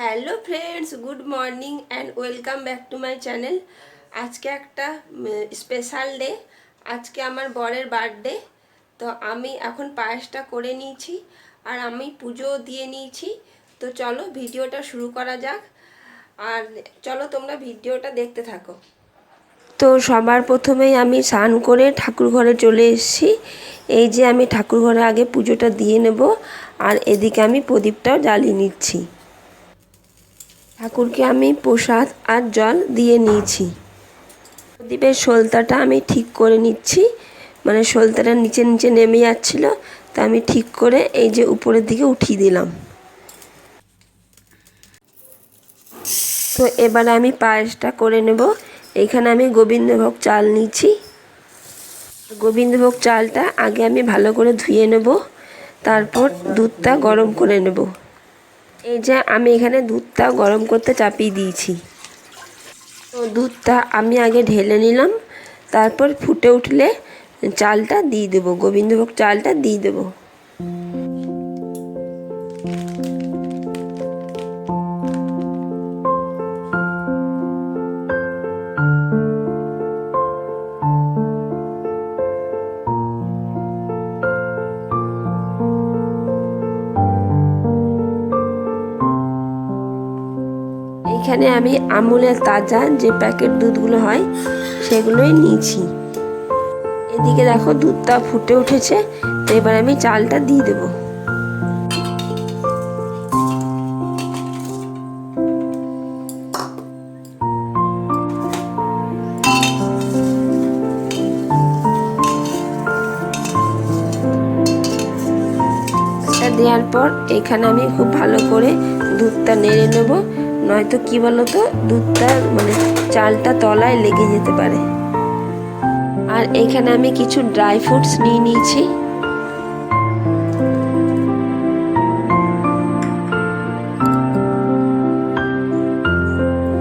Hello friends, good morning and welcome back to my channel. আজকে একটা special day আজকে আমার বরের বার্থডে তো আমি এখন পায়েসটা করে নিয়েছি আর আমি পুজোও দিয়ে নিয়েছি। তো চলো ভিডিওটা শুরু করা যাক। আর চলো তোমরা ভিডিওটা দেখতে থাকো। তো সবার প্রথমেই আমি স্নান করে ঠাকুর ঘরে চলে এসেছি। এই যে আমি ঠাকুর ঘরে আগে পুজোটা দিয়ে নেব আর এদিকে আমি প্রদীপটাও জ্বালিয়ে নিচ্ছি। ঠাকুরকে আমি প্রসাদ আর জল দিয়ে নিয়েছি। প্রদীপের সলতাটা আমি ঠিক করে নিচ্ছি। মানে সলতাটা নিচে নিচে নেমে যাচ্ছিল, তা আমি ঠিক করে এই যে উপরের দিকে উঠিয়ে দিলাম। তো এবারে আমি পায়েসটা করে নেব। এখানে আমি গোবিন্দভোগ চাল নিচ্ছি গোবিন্দভোগ চালটা আগে আমি ভালো করে ধুয়ে নেব। তারপর দুধটা গরম করে নেব। এই যে আমি এখানে দুধটা গরম করতে চাপিয়ে দিয়েছি। তো দুধটা আমি আগে ঢেলে নিলাম, তারপর ফুটে উঠলে চালটা দিয়ে দেবো, গোবিন্দভোগ চালটা দিয়ে দেবো। এখানে আমি আমুলের তাজা যে প্যাকেট দুধগুলো হয়, সেগুলোই নিয়েছি। এদিকে দেখো দুধটা ফুটে উঠেছে, তো এবার আমি চালটা দিয়ে দেবো। দেওয়ার পর এখানে আমি খুব ভালো করে দুধটা নেড়ে নেব। নয়তো কি বলতো, দুধটা মানে চালটা তলায় লেগে যেতে পারে। আর এখানে আমি কিছু ড্রাই ফ্রুটস নিয়ে নিয়েছি।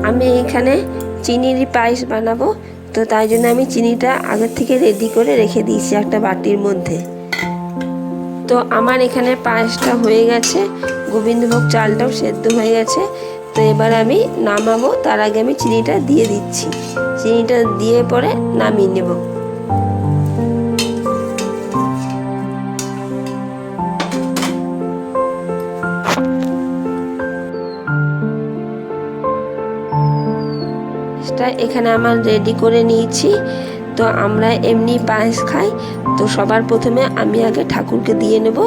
আমি এখানে চিনির পায়েস বানাবো, তো তাই জন্য আমি চিনিটা আগের থেকে রেডি করে রেখে দিয়েছি একটা বাটির মধ্যে। তো আমার এখানে পায়েসটা হয়ে গেছে, গোবিন্দভোগ চালটাও সেদ্ধ হয়ে গেছে। তো এবার আমি নামাবো, তার আগে আমি চিনিটা দিয়ে দিচ্ছি। চিনিটা দিয়ে পরে নামিয়ে নেব। এখানে আমার রেডি করে নিয়েছি। তো আমরা এমনি পায়েস খাই। তো সবার প্রথমে আমি আগে ঠাকুরকে দিয়ে নেব।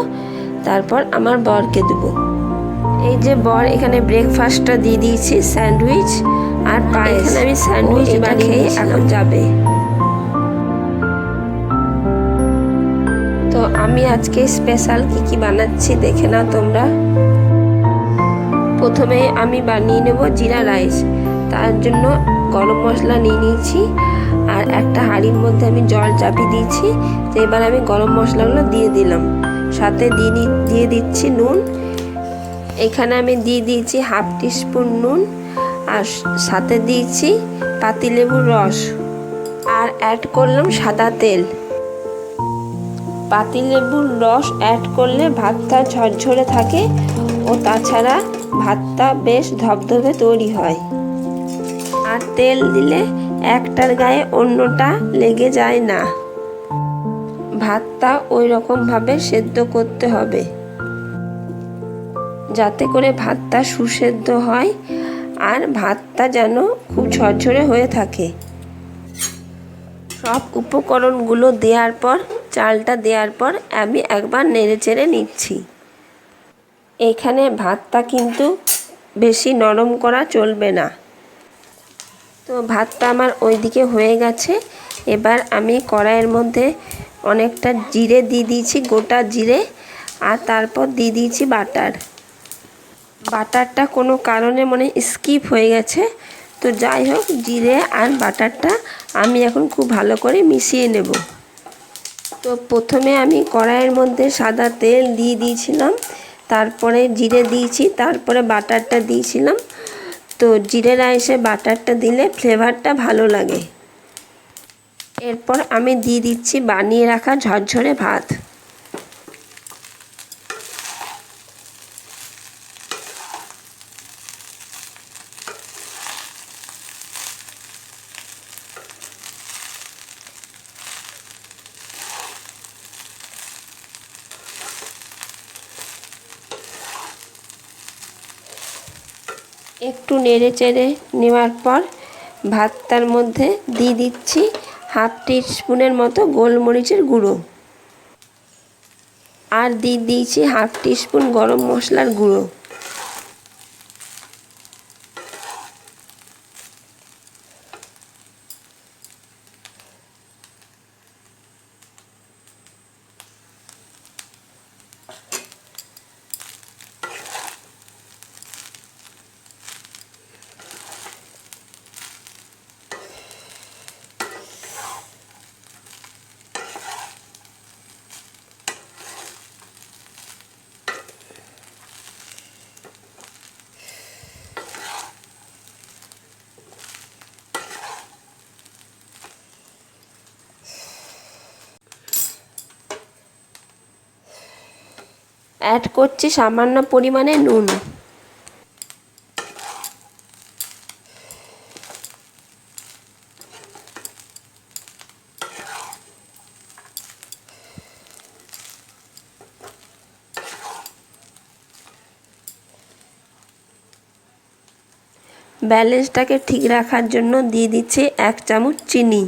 তারপর আমার বরকে দেবো। এই যে বর এখানে ব্রেকফাস্টটা দিয়ে দিয়েছি স্যান্ডউইচ আর পায়েস। আমি স্যান্ডউইচ বানিয়ে এখন যাবে। তো আমি আজকে স্পেশাল কি কি বানাচ্ছি দেখে নাও তোমরা। প্রথমে আমি বানিয়ে নেব জিরা রাইস তার জন্য গরম মশলা নিয়ে নিয়েছি আর একটা হাঁড়ির মধ্যে আমি জল চাপিয়ে দিয়েছি। তো এবার আমি গরম মশলাগুলো দিয়ে দিলাম। সাথে দিয়ে দিয়ে দিচ্ছি নুন। এখানে আমি দিয়ে দিয়েছি হাফ টি টিস্পুন নুন আর সাথে দিয়েছি পাতিলেবুর রস। আর অ্যাড করলাম সাদা তেল। পাতিলেবুর রস অ্যাড করলে ভাতটা ঝরঝরে থাকে ও তাছাড়া ভাতটা বেশ ধবধবে তৈরি হয়। আর তেল দিলে একটার গায়ে অন্যটা লেগে যায় না। ভাতটা ওই রকমভাবে সেদ্ধ করতে হবে। যাতে করে ভাতটা সুসেদ্ধ হয় আর ভাতটা যেন খুব ঝরঝরে হয়ে থাকে। সব উপকরণগুলো দেওয়ার পর, চালটা দেওয়ার পর আমি একবার নেড়ে চেড়ে নিচ্ছি। এখানে ভাতটা কিন্তু বেশি নরম করা চলবে না। তো ভাতটা আমার ওইদিকে হয়ে গেছে। এবার আমি কড়াইয়ের মধ্যে অনেকটা জিরে দিয়ে দিয়েছি, গোটা জিরে, আর তারপর দিয়ে দিয়েছি বাটার। বাটারটা কোনো কারণে মানে স্কিপ হয়ে গেছে। তো যাই হোক, জিরে আর বাটারটা আমি এখন খুব ভালো করে মিশিয়ে নেব। তো প্রথমে আমি কড়াইয়ের মধ্যে সাদা তেল দিয়ে দিয়েছিলাম, তারপরে জিরে দিয়েছি, তারপরে বাটারটা দিয়েছিলাম। তো জিরে রাইসে বাটারটা দিলে ফ্লেভারটা ভালো লাগে। এরপর আমি দিয়ে দিচ্ছি বানিয়ে রাখা ঝরঝরে ভাত। একটু নেড়ে চেড়ে নেওয়ার পর ভাতটার মধ্যে দিয়ে দিচ্ছি হাফ স্পুনের মতো গোলমরিচের গুঁড়ো। আর দিয়ে দিয়েছি হাফ স্পুন গরম মশলার গুঁড়ো। অ্যাড করছি সামান্য পরিমাণে নুন। ব্যালেন্সটাকে ঠিক রাখার জন্য দিয়ে দিচ্ছি এক চামচ চিনি।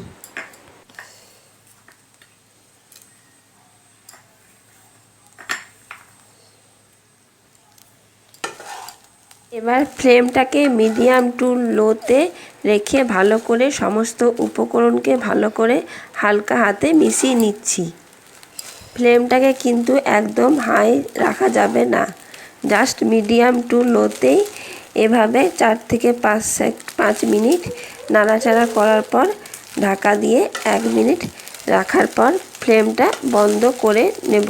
এবার ফ্লেমটাকে মিডিয়াম টু লোতে রেখে ভালো করে সমস্ত উপকরণকে ভালো করে হালকা হাতে মিশিয়ে নিচ্ছি। ফ্লেমটাকে কিন্তু একদম হাই রাখা যাবে না। জাস্ট মিডিয়াম টু লোতেই এভাবে চার থেকে পাঁচ পাঁচ মিনিট নাড়াচাড়া করার পর ঢাকা দিয়ে এক মিনিট রাখার পর ফ্লেমটা বন্ধ করে নেব।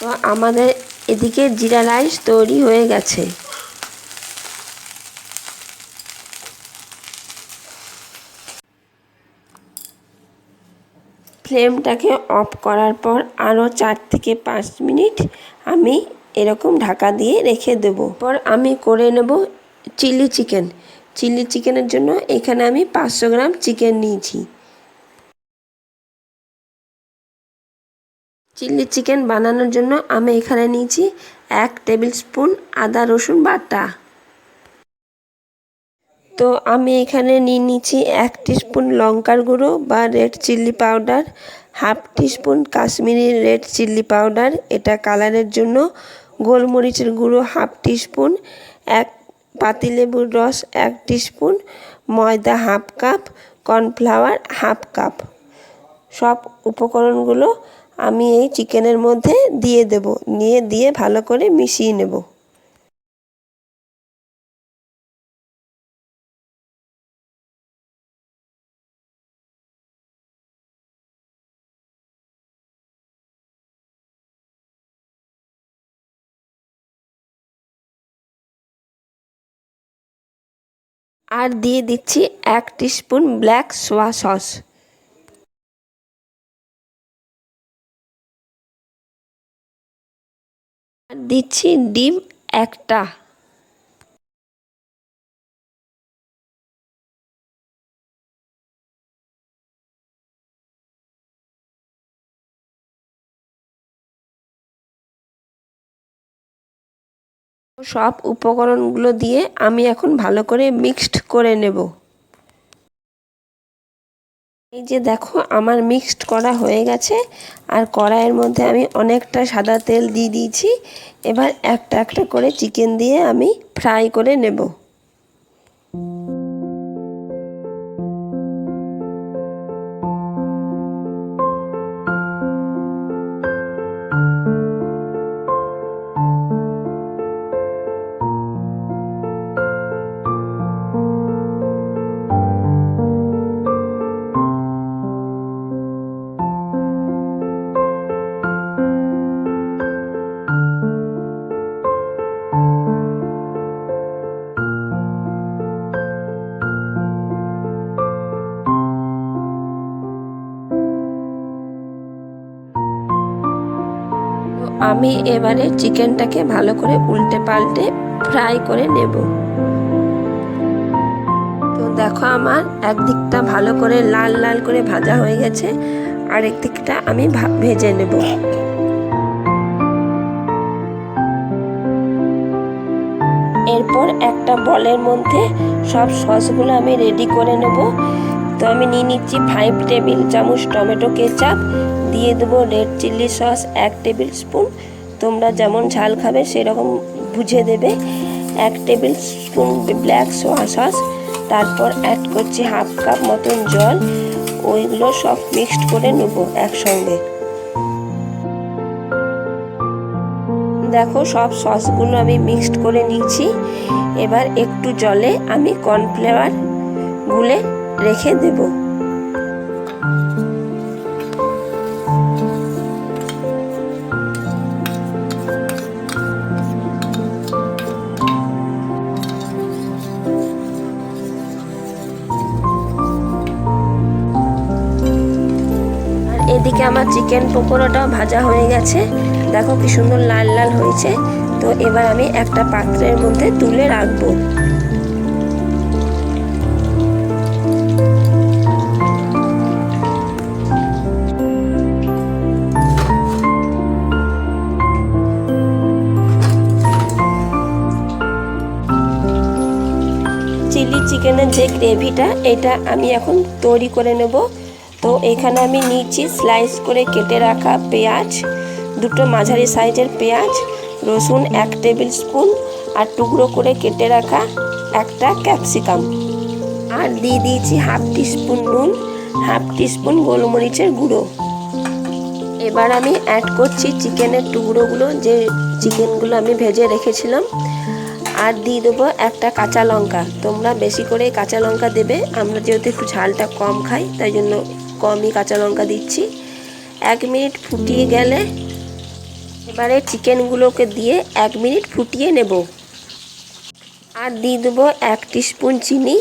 তো আমাদের এদিকে জিরা রাইস তৈরি হয়ে গেছে। ফ্লেমটাকে অফ করার পর আরও চার থেকে পাঁচ মিনিট আমি এরকম ঢাকা দিয়ে রেখে দেব। পর আমি করে নেব চিলি চিকেন। চিলি চিকেনের জন্য এখানে আমি পাঁচশো গ্রাম চিকেন নিয়েছি। চিলি চিকেন বানানোর জন্য আমি এখানে নিয়েছি এক টেবিল স্পুন আদা রসুন বাটা। তো আমি এখানে নিয়ে নিচ্ছি এক স্পুন লঙ্কার গুঁড়ো বা red chilli powder, half teaspoon Kashmiri red chilli powder, এটা কালারের জন্য, গোলমরিচের গুঁড়ো হাফ টিস্পুন, এক পাতিলেবুর রস এক স্পুন ময়দা half cup, cornflour half cup. সব উপকরণগুলো আমি এই চিকেনের মধ্যে দিয়ে দেব। নিয়ে দিয়ে ভালো করে মিশিয়ে নেব। আর দিয়ে দিচ্ছি এক স্পুন ব্ল্যাক সোয়া সস। দিচ্ছি ডিম একটা। সব উপকরণগুলো দিয়ে আমি এখন ভালো করে মিক্সড করে নেব। এই যে দেখো, আমার মিক্সড করা হয়ে গেছে। আর কড়াইয়ের মধ্যে আমি অনেকটা সাদা তেল দিয়ে দিয়েছি। এবার একটা একটা করে চিকেন দিয়ে আমি ফ্রাই করে নেব। আমি এবারে চিকেনটাকে ভালো করে উল্টে পাল্টে ফ্রাই করে নেব। তো দেখো আমার একদিকটা ভালো করে লাল লাল করে ভাজা হয়ে গেছে আরেক দিকটা আমি ভেজে নেব। এরপর একটা বলের মধ্যে সব সসগুলো আমি রেডি করে নেব। তো আমি নিয়ে নিচ্ছি ফাইভ টেবিল চামচ টমেটো কেচাপ দিয়ে দেবো রেড চিলি সস এক টেবিল স্পুন তোমরা যেমন ঝাল খাবে, সেরকম বুঝে দেবে। এক table spoon black soya sauce তারপর অ্যাড করছি হাফ কাপ মতন জল। ওইগুলো সব মিক্সড করে নেব একসঙ্গে। দেখো সব সসগুলো আমি মিক্সড করে নিয়েছি। এবার একটু জলে আমি কর্নফ্লেওয়ার গুলে রেখে দেব। আমার চিকেন পকোড়াটাও ভাজা হয়ে গেছে। দেখো কি সুন্দর লাল লাল হয়েছে। তো এবার আমি একটা পাত্রের মধ্যে তুলে রাখব। চিলি চিকেনের যে গ্রেভিটা, এটা আমি এখন তৈরি করে নেব। তো এখানে আমি নিচ্ছি স্লাইস করে কেটে রাখা পেঁয়াজ, দুটো মাঝারি সাইজের পেঁয়াজ, রসুন এক টেবিল স্পুন আর টুকরো করে কেটে রাখা একটা ক্যাপসিকাম। আর দিয়ে দিয়েছি হাফ টিস্পুন নুন, হাফ টিস্পুন গোলমরিচের গুঁড়ো। এবার আমি অ্যাড করছি চিকেনের টুকরোগুলো, যে চিকেনগুলো আমি ভেজে রেখেছিলাম। আর দিয়ে দেবো একটা কাঁচা লঙ্কা। তোমরা বেশি করে কাঁচা লঙ্কা দেবে, আমরা যেহেতু একটু ঝালটা কম খাই, তাই জন্য কমই কাঁচা লঙ্কা দিচ্ছি। এক মিনিট ফুটিয়ে গেলে এবারে চিকেনগুলোকে দিয়ে এক মিনিট ফুটিয়ে নেব। আর দিয়ে দেবো এক স্পুন চিনি।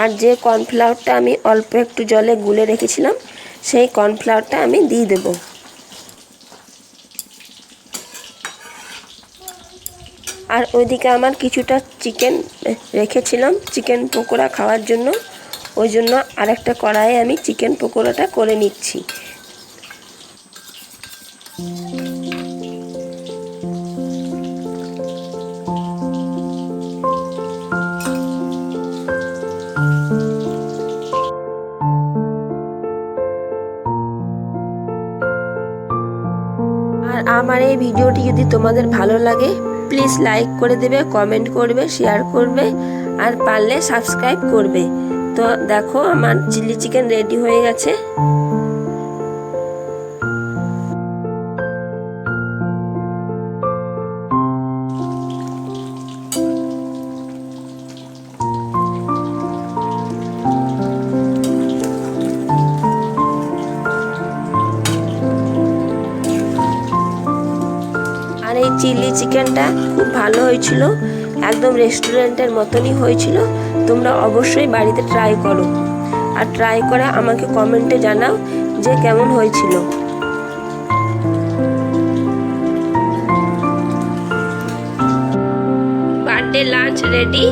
আর যে কর্নফ্লাওয়ারটা আমি অল্প একটু জলে গুলে রেখেছিলাম, সেই কর্নফ্লাওয়ারটা আমি দিয়ে দেবো। আর ওইদিকে আমার কিছুটা চিকেন রেখেছিলাম, চিকেন পকোড়া খাওয়ার জন্য। ওই জন্য আরেকটা কড়াইয়ে আমি চিকেন পকোড়াটা করে নিচ্ছি। আর আমার এই ভিডিওটি যদি তোমাদের ভালো লাগে প্লিজ লাইক করে দেবে কমেন্ট করবে শেয়ার করবে, আর পারলে সাবস্ক্রাইব করবে। তো দেখো আমার চিলি চিকেন রেডি হয়ে গেছে। আর এই চিলি চিকেনটা খুব ভালো হয়েছিল, একদম রেস্টুরেন্টের মতনই হয়েছিল। তোমরা অবশ্যই বাড়িতে ট্রাই করো। আর ট্রাই করে আমাকে কমেন্টে জানাও যে কেমন হয়েছিল। Birthday lunch ready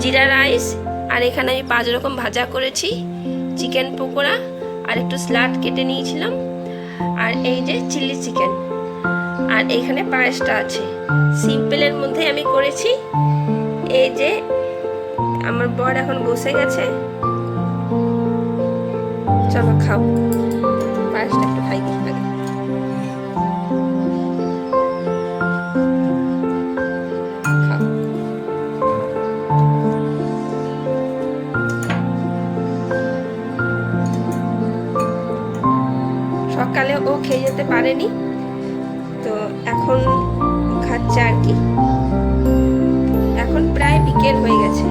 jeera rice আর এখানে আমি পাঁচ রকম ভাজা করেছি চিকেন পকোড়া, আর একটু স্লাড কেটে নিয়েছিলাম, আর এই যে চিলি চিকেন আর এখানে পায়েসটা আছে। সিম্পলের মধ্যে আমি করেছি, এই যে আমার বর এখন বসে গেছে। চলো খাও। পায়েসটা একটু খাই দিই আগে। সকালে ও খেয়ে যেতে পারেনি। তো এখন খাচ্ছে আর কি। এখন প্রায় বিকেল হয়ে গেছে।